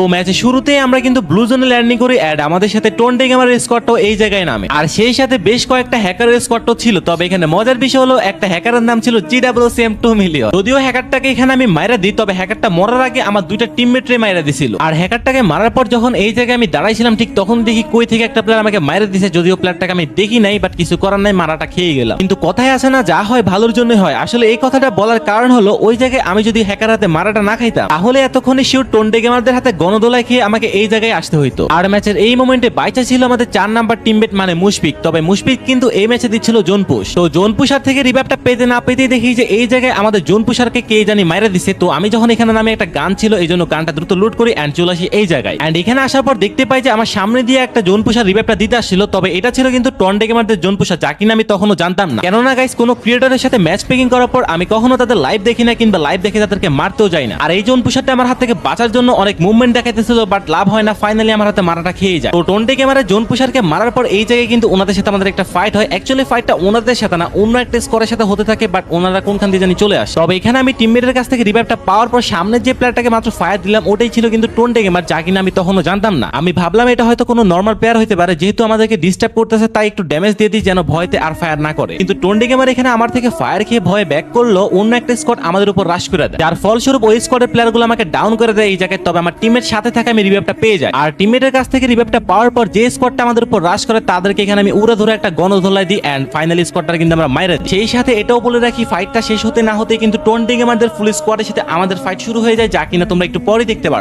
তো ম্যাচের শুরুতে আমরা কিন্তু ব্লু জোনে ল্যান্ডিং করি অ্যাড আমাদের সাথে টোনটে গেমারের স্কোয়াডটাও এই জায়গায় নামে। আর সেই সাথে বেশ কয়েকটা হ্যাকারের স্কোয়াডটাও ছিল, তবে এখানে মজার বিষয় হলো একটা হ্যাকারের নাম ছিল G W M two million যদিও হ্যাকারটাকে এখানে আমি মাইরা দিই, তবে হ্যাকারটা মরার আগে আমার দুইটা টিমমেটরে মাইরা দিছিল। আর হ্যাকারটাকে মারার পর যখন এই জায়গায় আমি দাঁড়াইছিলাম, ঠিক তখন দেখি কই থেকে একটা প্লেয়ার আমাকে মাইরা দিছে, যদিও প্লেয়ারটাকে আমি দেখি নাই বাট কিছু করার নাই, মারাটা খেয়ে গেলাম। কিন্তু কথায় আছে না, যা হয় ভালোর জন্য হয়। আসলে এই কথাটা বলার কারণ হলো, ওই জায়গায় আমি যদি হ্যাকার হাতে মারাটা না খাইতাম, তাহলে এতক্ষণে শিওর টোনডে গেমারদের হাতে গণদোলায় খেয়ে আমাকে এই জায়গায় আসতে হইতো। আর ম্যাচের এই মোমেন্টে বাইচা ছিল আমাদের চার নাম্বার টিমমেট মানে মুশফিক, তবে মুশফিক কিন্তু এই ম্যাচে দিচ্ছিল জোনপুশ। তো জোনপুষার থেকে রিভাইভটা পেতে না পেতেই দেখি যে এই জায়গায় আমাদের জোনপুষারকে কে জানি মাইরা দিছে। তো আমি যখন এখানে নামে একটা গান ছিল, এই জন্য গানটা দ্রুত লুট করি অ্যান্ড চলে আসি এই জায়গায়। অ্যান্ড এখানে আসার পর দেখতে পাই যে আমার সামনে দিয়ে একটা জোনপুষার রিভাইভটা দিতে আসছিল, তবে এটা ছিল কিন্তু টন্ডে গেমারদের জোনপুষা, যা কিনা আমি তখনও জানতাম না। কেননা গাইস কোনো ক্রিয়েটরের সাথে ম্যাচ পেকিং করার পর আমি কখনো তাদের লাইভ দেখি না কিংবা লাইভ দেখে তাদেরকে মারতেও যাই না। আর এই জোনপুষারটা আমার হাত থেকে বাঁচার জন্য অনেক মুভমেন্ট দেখাইতেছিল বাট লাভ হয় না ফাইনালি আমার হাতে মারাটা খেয়ে যায়। তো টোনটে ক্যামেরা জোন পুষারকে মারার পর এই জায়গায় কিন্তু ওনাদের সাথে আমাদের একটা ফাইট হয়। অ্যাকচুয়ালি ফাইটটা ওনাদের সাথে না, অন্য একটা স্কোরের সাথে হতে থাকে বাট ওনারা কোনখান দিয়ে জানি চলে আসে। তবে এখানে আমি টিমমেটের কাছ থেকে রিভাইভটা পাওয়ার পর সামনের যে প্লেয়ারটাকে মাত্র ফায়ার দিলাম, ওটাই ছিল কিন্তু টোনটে গেমার যা কিনা আমি তখনও জানতাম না। আমি ভাবলাম এটা হয়তো কোনো নর্মাল প্লেয়ার হতে পারে, যেহেতু আমাদেরকে ডিস্টার্ব করতেছে, তাই একটু ড্যামেজ দিয়ে দিই যেন ভয়তে আর ফায়ার না করে। কিন্তু টোনটে গেমার এখানে আমার থেকে ফায়ার খেয়ে ভয়ে ব্যাক করল, অন্য একটা স্কোয়াড আমাদের উপর রাশ করে দেয়। যার ফলস্বরূপ ওই স্কোয়াডের প্লেয়ারগুলো আমাকে ডাউন করে দেয় এই জায়গায়। তবে আমার টিমের সাথে থাকে আমি রিভাইভটা পেয়ে যাই। আর টিমমেটের কাছ থেকে রিভাইভটা পাওয়ার পর যে স্কোয়াডটা আমাদের উপর রাশ করে, তাদেরকে এখানে আমি উড়ে ধরে একটা গণধোলাই দিই এন্ড ফাইনালি স্কোয়াডটা কিন্তু আমরা মাইরে সেই সাথে এটাও বলে রাখি ফাইটটা শেষ হতে না হতে কিন্তু টোয়েন্টি আমাদের ফুল স্কোয়াডের সাথে আমাদের ফাইট শুরু হয়ে যায়, যা কিনা তোমরা একটু পরে দেখতে পারো।